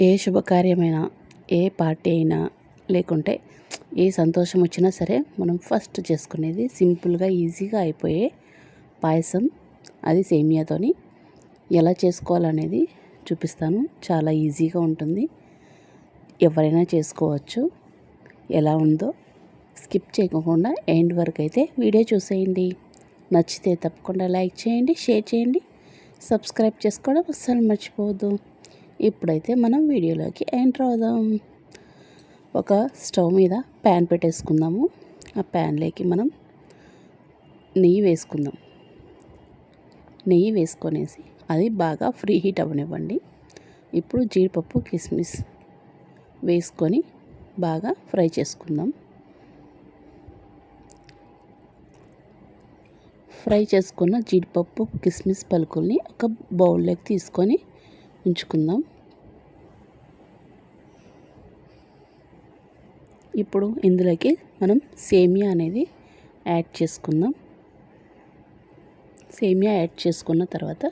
ఏ శుభకార్యమైనా ఏ party అయినా లేకుంటే ఏ సంతోషం వచ్చినా సరే మనం ఫస్ట్ చేసుకునేది సింపుల్గా ఈజీగా అయిపోయే పాయసం. అది సేమియాతోని ఎలా చేసుకోవాలనేది చూపిస్తాను. చాలా ఈజీగా ఉంటుంది. ఎవరైనా చేసుకోవచ్చు. ఎలా ఉందో స్కిప్ చేయకుండా ఎండ్ వరకు అయితే వీడియో చూసేయండి. నచ్చితే తప్పకుండా లైక్ చేయండి షేర్ చేయండి. సబ్స్క్రైబ్ చేసుకోవడం అస్సలు మర్చిపోవద్దు. ఇప్పుడైతే మనం వీడియోలోకి ఎంటర్ అవుదాం. ఒక స్టవ్ మీద ప్యాన్ పెట్టేసుకుందాము. ఆ ప్యాన్లోకి మనం నెయ్యి వేసుకుందాం. నెయ్యి వేసుకొనేసి అది బాగా ఫ్రీ హీట్ అవ్వనివ్వండి. ఇప్పుడు జీడిపప్పు కిస్మిస్ వేసుకొని బాగా ఫ్రై చేసుకుందాం. ఫ్రై చేసుకున్న జీడిపప్పు కిస్మిస్ పలుకుల్ని ఒక బౌల్లోకి తీసుకొని ఉంచుకుందాం. ఇప్పుడు ఇందులోకి మనం సేమియా అనేది యాడ్ చేసుకుందాం. సేమియా యాడ్ చేసుకున్న తర్వాత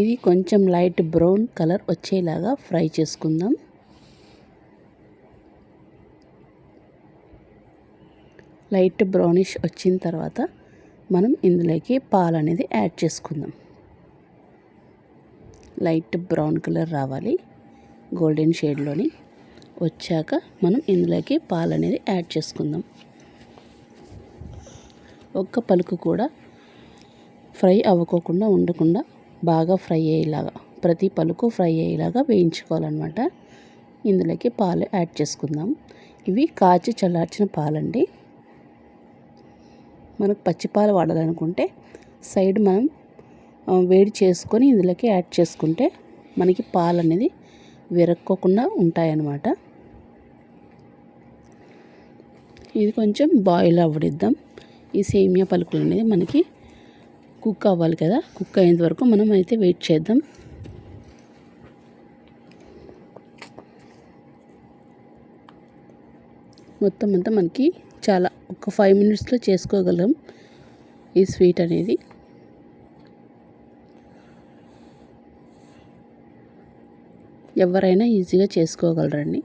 ఇది కొంచెం లైట్ బ్రౌన్ కలర్ వచ్చేలాగా ఫ్రై చేసుకుందాం. లైట్ బ్రౌనిష్ వచ్చిన తర్వాత మనం ఇందులోకి పాలు అనేది యాడ్ చేసుకుందాం. లైట్ బ్రౌన్ కలర్ రావాలి. గోల్డెన్ షేడ్లోని వచ్చాక మనం ఇందులోకి పాలు అనేది యాడ్ చేసుకుందాం. ఒక్క పలుకు కూడా ఫ్రై అవ్వకోకుండా ఉండకుండా బాగా ఫ్రై అయ్యేలాగా ప్రతి పలుకు ఫ్రై అయ్యేలాగా వేయించుకోవాలన్నమాట. ఇందులోకి పాలు యాడ్ చేసుకుందాం. ఇవి కాచి చల్లార్చిన పాలండి. మనకు పచ్చి పాలు వాడాలనుకుంటే సైడ్ మనం వేడి చేసుకొని ఇందులోకి యాడ్ చేసుకుంటే మనకి పాలు అనేది విరక్కోకుండా ఉంటాయన్నమాట. ఇది కొంచెం బాయిల్ అవ్వడిద్దాం. ఈ సేమియా పలుకులు అనేది మనకి కుక్ అవ్వాలి కదా. కుక్ అయ్యేంత వరకు మనం అయితే వెయిట్ చేద్దాం. మొత్తం అంతా మనకి చాలా ఒక ఫైవ్ మినిట్స్లో చేసుకోగలం ఈ స్వీట్ అనేది. ఎవరైనా ఈజీగా చేసుకోగలరండి.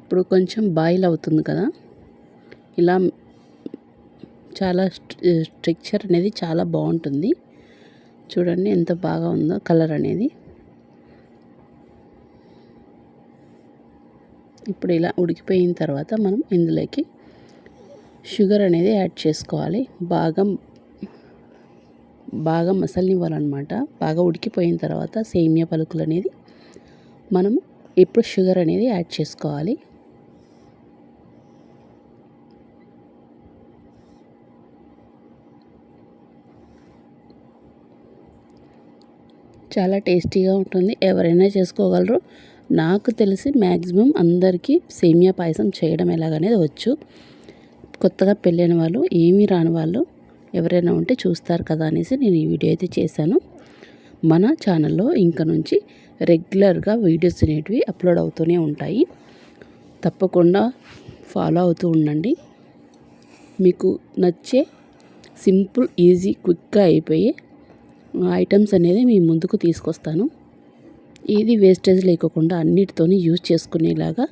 ఇప్పుడు కొంచెం బాయిల్ అవుతుంది కదా. ఇలా చాలా స్ట్రక్చర్ అనేది చాలా బాగుంటుంది. చూడండి ఎంత బాగా ఉందో కలర్ అనేది. ఇప్పుడు ఇలా ఉడికిపోయిన తర్వాత మనం ఇందులోకి షుగర్ అనేది యాడ్ చేసుకోవాలి. బాగా బాగా మసలనివ్వాలన్నమాట బాగా ఉడికిపోయిన తర్వాత సేమియా పలుకులు అనేది మనం ఇప్పుడు షుగర్ అనేది యాడ్ చేసుకోవాలి. చాలా టేస్టీగా ఉంటుంది. ఎవరైనా చేసుకోగలరు. నాకు తెలిసి మ్యాక్సిమం అందరికీ సేమియా పాయసం చేయడం ఎలాగనేది వచ్చు కొత్తగా పెళ్ళైన వాళ్ళు ఏమీ రాని వాళ్ళు ఎవరైనా ఉంటే చూస్తారు కదా అనేసి నేను ఈ వీడియో అయితే చేశాను. మన ఛానల్లో ఇంక నుంచి రెగ్యులర్గా వీడియోస్ అనేటివి అప్లోడ్ అవుతూనే ఉంటాయి. తప్పకుండా ఫాలో అవుతూ ఉండండి. మీకు నచ్చే సింపుల్ ఈజీ క్విక్గా అయిపోయే ఐటమ్స్ అనేది మీ ముందుకు తీసుకొస్తాను. ఏది వేస్టేజ్ లేకుండా అన్నిటితోని యూజ్ చేసుకునేలాగా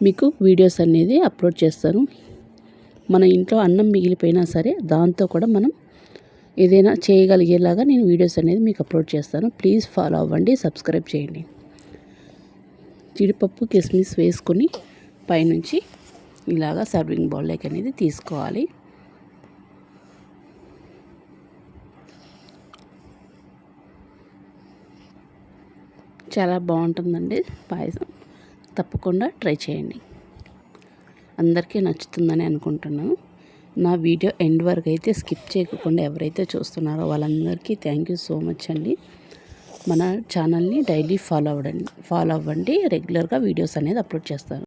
మీకు వీడియోస్ అనేది అప్లోడ్ చేస్తాను. మన ఇంట్లో అన్నం మిగిలిపోయినా సరే దాంతో కూడా మనం ఏదైనా చేయగలిగేలాగా నేను వీడియోస్ అనేది మీకు అప్లోడ్ చేస్తాను. ప్లీజ్ ఫాలో అవ్వండి సబ్స్క్రైబ్ చేయండి. జీడిపప్పు కిస్మిస్ వేసుకొని పైనుంచి ఇలాగా సర్వింగ్ బౌల్లోకి అనేది తీసుకోవాలి. చాలా బాగుంటుందండి పాయసం. తప్పకుండా ట్రై చేయండి. అందరికీ నచ్చుతుందని అనుకుంటున్నాను. నా వీడియో ఎండ్ వరకు అయితే స్కిప్ చేయకుండా ఎవరైతే చూస్తున్నారో వాళ్ళందరికీ థ్యాంక్ యూ సో మచ్ అండి. మన ఛానల్ని డైలీ ఫాలో అవ్వండి ఫాలో అవ్వండి. రెగ్యులర్గా వీడియోస్ అనేది అప్లోడ్ చేస్తాను.